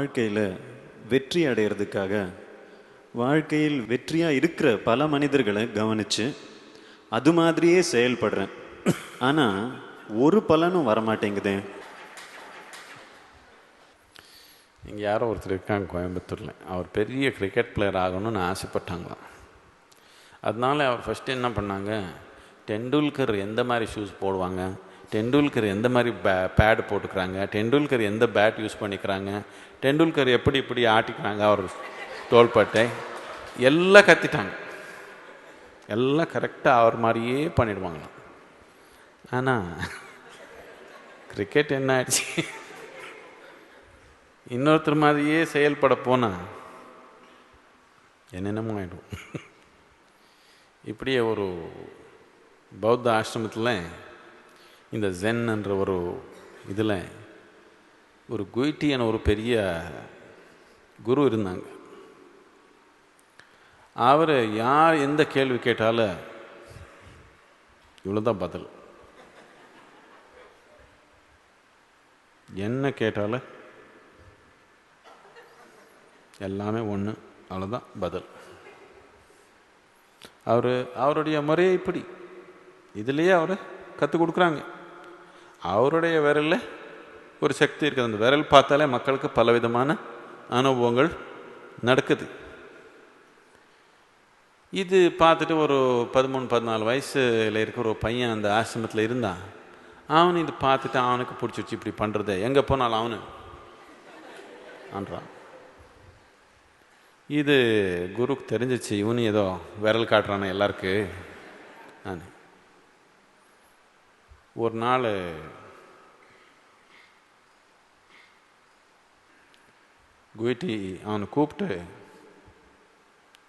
வாழ்க்கையில் வெற்றி அடையிறதுக்காக வாழ்க்கையில் வெற்றியாக இருக்கிற பல மனிதர்களை கவனித்து அது மாதிரியே செயல்படுறேன். ஆனால் ஒரு பலனும் வரமாட்டேங்குது. இங்கே யாரோ ஒருத்தர் இருக்காங்க கோயம்புத்தூரில். அவர் பெரிய கிரிக்கெட் பிளேயர் ஆகணும்னு ஆசைப்பட்டாங்களாம். அதனால அவர் ஃபஸ்ட்டு என்ன பண்ணாங்க? டெண்டுல்கர் எந்த மாதிரி ஷூஸ் போடுவாங்க? டெண்டுல்கர் எந்த மாதிரி பே பேடு போட்டுக்கிறாங்க? டெண்டுல்கர் எந்த பேட் யூஸ் பண்ணிக்கிறாங்க? டெண்டுல்கர் எப்படி இப்படி ஆட்டிக்கிறாங்க? அவர் தோள்பட்டை. எல்லாம் கத்திட்டாங்க. எல்லாம் கரெக்டாக அவர் மாதிரியே பண்ணிடுவாங்களாம். ஆனால் கிரிக்கெட் என்ன ஆயிடுச்சு? இன்னொருத்தர் மாதிரியே செயல்பட போனால் என்னென்னமோ ஆகிடும் இப்படியே ஒரு பௌத்த ஆசிரமத்தில் இந்த ஜென் என்ற ஒரு இதில் ஒரு குயிட்டியான ஒரு பெரிய குரு இருந்தாங்க. அவர் யார் எந்த கேள்வி கேட்டாலும் இவ்வளோதான் பதில். என்ன கேட்டாலும் எல்லாமே ஒன்று அவ்வளோதான் பதில். அவர் அவருடைய முறையை இப்படி. இதுலேயே அவர் கற்றுக் கொடுக்குறாங்க. அவருடைய விரலில் ஒரு சக்தி இருக்குது. அந்த விரல் பார்த்தாலே மக்களுக்கு பலவிதமான அனுபவங்கள் நடக்குது. இது பார்த்துட்டு ஒரு பதிமூணு பதினாலு வயசில் இருக்கிற ஒரு பையன் அந்த ஆசிரமத்தில் இருந்தான். அவன் இது பார்த்துட்டு அவனுக்கு பிடிச்சிருச்சு இப்படி பண்ணுறது எங்கே போனாலும் அவனு? ஆன்றான் இது குருக்கு தெரிஞ்சிச்சு இவனு ஏதோ விரல் காட்டுறானே எல்லாருக்கு. நான். ஒரு நாள் குயிட்டி அவனை கூப்பிட்டு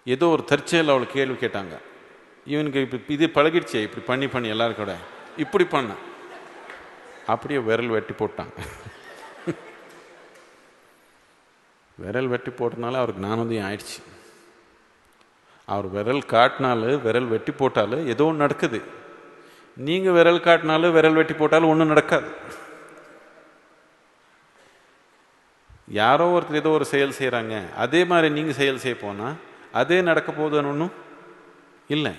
ஏதோ ஒரு தற்செயல் அவளை கேள்வி கேட்டாங்க. இவனுக்கு இப்போ இது பழகிடுச்சே இப்படி பண்ணி பண்ணி எல்லாரும் கூட. இப்படி பண்ண. அப்படியே விரல் வெட்டி போட்டாங்க. விரல் வெட்டி போட்டனால அவருக்கு ஞானோதயம் ஆயிடுச்சு. அவர் விரல் காட்டினாலும் விரல் வெட்டி போட்டாலும் ஏதோ ஒன்று நடக்குது. நீங்கள் விரல் காட்டினாலும் விரல் வெட்டி போட்டாலும் ஒன்றும் நடக்காது. யாரோ ஒருத்தர் ஏதோ ஒரு செயல் செய்கிறாங்க அதே மாதிரி நீங்கள் செயல் செய்ய போனால் அதே நடக்க போகுதுன்னு ஒன்றும் இல்லை.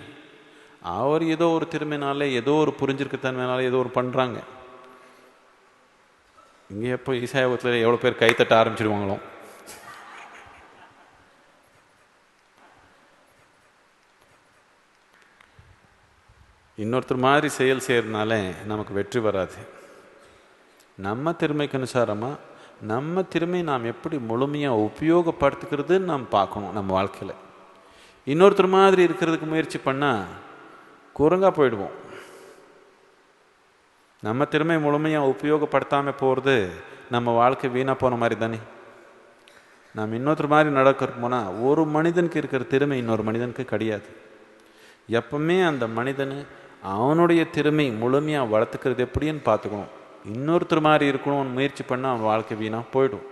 அவர் ஏதோ ஒரு திறமைனால ஏதோ ஒரு புரிஞ்சிருக்க தன்மைனால ஏதோ ஒரு பண்ணுறாங்க இங்கே எப்போ ஈசாயபத்தில் எவ்வளோ பேர் கைத்தட்ட ஆரம்பிச்சிடுவாங்களோ இன்னொருத்தர் மாதிரி செயல் செய்கிறதுனால நமக்கு வெற்றி வராது. நம்ம திறமைக்கு அனுசாரமாக நம்ம திறமை நாம் எப்படி முழுமையாக உபயோகப்படுத்துக்கிறதுன்னு நாம் பார்க்கணும் நம்ம வாழ்க்கையில். இன்னொருத்தர் மாதிரி இருக்கிறதுக்கு முயற்சி பண்ணால் குரங்கா போயிடுவோம். நம்ம திறமை முழுமையாக உபயோகப்படுத்தாமல் போகிறது நம்ம வாழ்க்கை வீணாக போன மாதிரி தானே. நாம் இன்னொருத்தர் மாதிரி நடக்கிற போனால் ஒரு மனிதனுக்கு இருக்கிற திறமை இன்னொரு மனிதனுக்கு கிடையாது. எப்பவுமே அந்த மனிதன் அவனுடைய திறமை முழுமையாக வளர்த்துக்கிறது எப்படின்னு பார்த்துக்கணும். இன்னொருத்தர் மாதிரி இருக்கணும்னு முயற்சி பண்ணால் அவன் வாழ்க்கை வீணாக போயிடும்.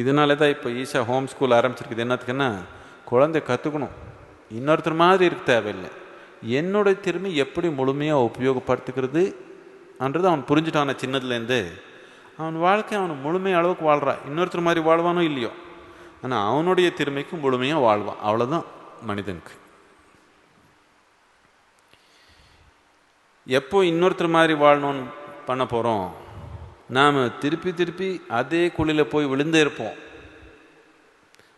இதனால தான் இப்போ ஈஷா ஹோம் ஸ்கூல் ஆரம்பிச்சிருக்குது. என்னத்துக்குன்னா குழந்தை கற்றுக்கணும் இன்னொருத்தர் மாதிரி இருக்க தேவையில்லை. என்னுடைய திறமை எப்படி முழுமையாக உபயோகப்படுத்திக்கிறதுன்றது அவன் புரிஞ்சுட்டான. சின்னதுலேருந்து அவன் வாழ்க்கை அவன் முழுமை அளவுக்கு வாழ்கிறான் இன்னொருத்தர் மாதிரி வாழ்வானோ இல்லையோ. ஆனால் அவனுடைய திறமைக்கு முழுமையாக வாழ்வான். அவ்வளோதான் மனிதனுக்கு. எப்போ இன்னொருத்தர் மாதிரி வாழணும்னு பண்ண போகிறோம் நாம் திருப்பி திருப்பி அதே குழியில் போய் விழுந்தே இருப்போம்.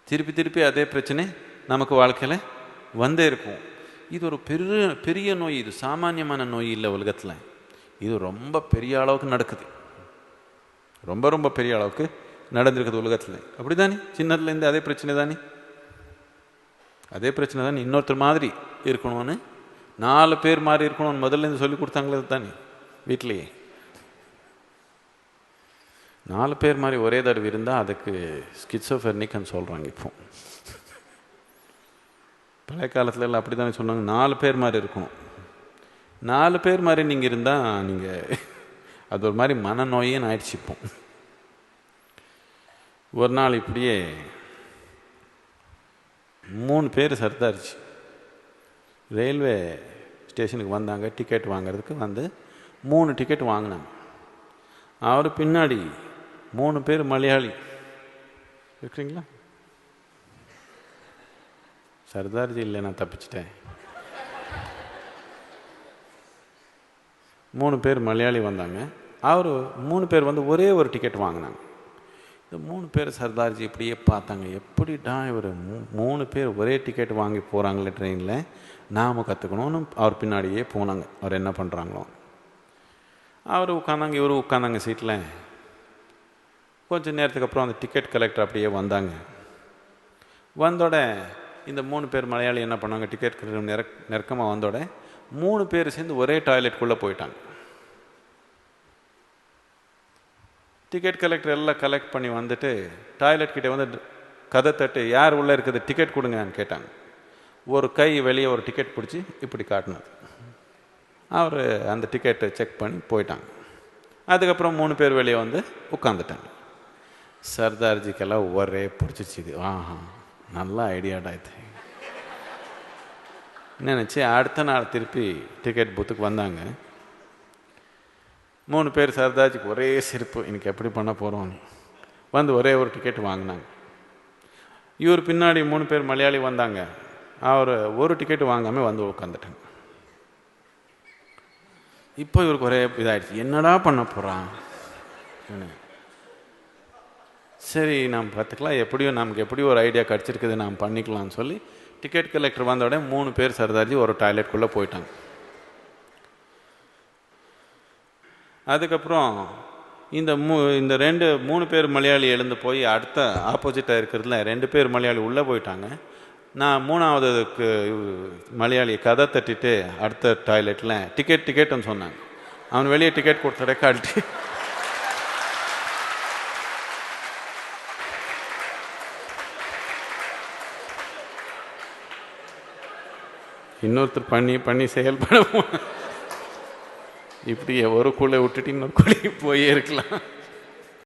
திருப்பி திருப்பி அதே பிரச்சனை நமக்கு வாழ்க்கையில் வந்தே இருக்கும். இது ஒரு பெரிய பெரிய நோய் இது சாமானியமான நோய் இல்லை உலகத்தில். இது ரொம்ப பெரிய அளவுக்கு நடக்குது. ரொம்ப ரொம்ப பெரிய அளவுக்கு நடந்திருக்குது உலகத்தில். அப்படி தானே சின்னதுலேருந்து அதே பிரச்சனை தானே? அதே பிரச்சனை தானே இன்னொருத்தர் மாதிரி இருக்கணும்னு நாலு பேர் மாதிரி இருக்கணும்னு முதல்ல இருந்து சொல்லி கொடுத்தாங்களே தானே வீட்லேயே நாலு பேர் மாதிரி ஒரே தடவை இருந்தால் அதுக்கு ஸ்கிட்ஸோஃபெர்னிக்னு சொல்கிறாங்க இப்போ. பழைய காலத்துல எல்லாம் அப்படி தானே சொன்னாங்க நாலு பேர் மாதிரி இருக்கணும். நாலு பேர் மாதிரி நீங்கள் இருந்தால் நீங்கள் அது ஒரு மாதிரி மனநோயேன்னு ஆயிடுச்சு இப்போ. ஒரு நாள் இப்படியே மூணு பேர் சர்தாரிச்சு ரயில்வே ஸ்டேஷனுக்கு வந்தாங்க டிக்கெட் வாங்குறதுக்கு வந்து மூணு டிக்கெட் வாங்கினாங்க. அவர் பின்னாடி மூணு பேர் மலையாளி. இருக்கிறீங்களா சர்தார்ஜி இல்லை நான் தப்பிச்சிட்டேன். மூணு பேர் மலையாளி வந்தாங்க. அவர் மூணு பேர் வந்து ஒரே ஒரு டிக்கெட் வாங்கினாங்க. இந்த மூணு பேர் சர்தார்ஜி இப்படியே பார்த்தாங்க. எப்படிடா இவர் மூணு பேர் ஒரே டிக்கெட் வாங்கி போகிறாங்களே ட்ரெயினில் நாம் கற்றுக்கணும்னு அவர் பின்னாடியே போனாங்க. அவர் என்ன பண்ணுறாங்களோ அவர் உட்காந்தாங்க இவரும் உட்காந்தாங்க சீட்டில் கொஞ்சம் நேரத்துக்கு அப்புறம் அந்த டிக்கெட் கலெக்டர் அப்படியே வந்தாங்க. வந்தோட இந்த மூணு பேர் மலையாளி என்ன பண்ணாங்க டிக்கெட் கலெக்டர் நெருக் நெருக்கமாக வந்தோட மூணு பேர் சேர்ந்து ஒரே டாய்லெட்குள்ளே போயிட்டாங்க. டிக்கெட் கலெக்டர் எல்லாம் கலெக்ட் பண்ணி வந்துட்டு டாய்லெட் கிட்டே வந்து கதை தட்டு யார் உள்ளே இருக்குது? டிக்கெட் கொடுங்கன்னு கேட்டாங்க. ஒரு கை வெளியே ஒரு டிக்கெட் பிடிச்சி இப்படி காட்டினது. அவர் அந்த டிக்கெட்டை செக் பண்ணி போயிட்டாங்க. அதுக்கப்புறம் மூணு பேர் வெளியே வந்து உட்காந்துட்டாங்க சர்தார்ஜிக்கெல்லாம் ஒரே பிடிச்சிச்சு இது. ஆஹா நல்ல ஐடியாடா இது. நினச்சி அடுத்த நாள் திருப்பி டிக்கெட் பூத்துக்கு வந்தாங்க. மூணு பேர் சர்தார்ஜிக்கு ஒரே சிரிப்பு இன்னைக்கு எப்படி பண்ண போகிறோம் வந்து ஒரே ஒரு டிக்கெட் வாங்கினாங்க. இவர் பின்னாடி மூணு பேர் மலையாளி வந்தாங்க. அவர் ஒரு டிக்கெட் வாங்காமல் வந்து உட்காந்துட்டாங்க இப்போ இவருக்கு ஒரே இதாகிடுச்சு என்னடா பண்ண போகிறான் சரி நாம் பார்த்துக்கலாம். எப்படியோ நமக்கு எப்படியோ ஒரு ஐடியா கிடச்சிருக்குது நாம் பண்ணிக்கலாம்னு சொல்லி டிக்கெட் கலெக்டர் வந்த உடனே மூணு பேர் சர்தார்ஜி ஒரு டாய்லெட்குள்ளே போயிட்டாங்க. அதுக்கப்புறம் இந்த மூ இந்த ரெண்டு மூணு பேர் மலையாளி எழுந்து போய் அடுத்த ஆப்போசிட்டாக இருக்கிறதுல ரெண்டு பேர் மலையாளி உள்ளே போயிட்டாங்க. நான் மூணாவதுக்கு மலையாளி கதை தட்டிட்டு அடுத்த டாய்லெட்டில் டிக்கெட் டிக்கெட்னு சொன்னாங்க. அவன் வெளியே டிக்கெட் கொடுத்தட காட்டி இன்னொருத்தர் பண்ணி பண்ணி செயல்பட இப்படி ஒரு குழை விட்டுட்டு இன்னொரு குழி போயே இருக்கலாம்.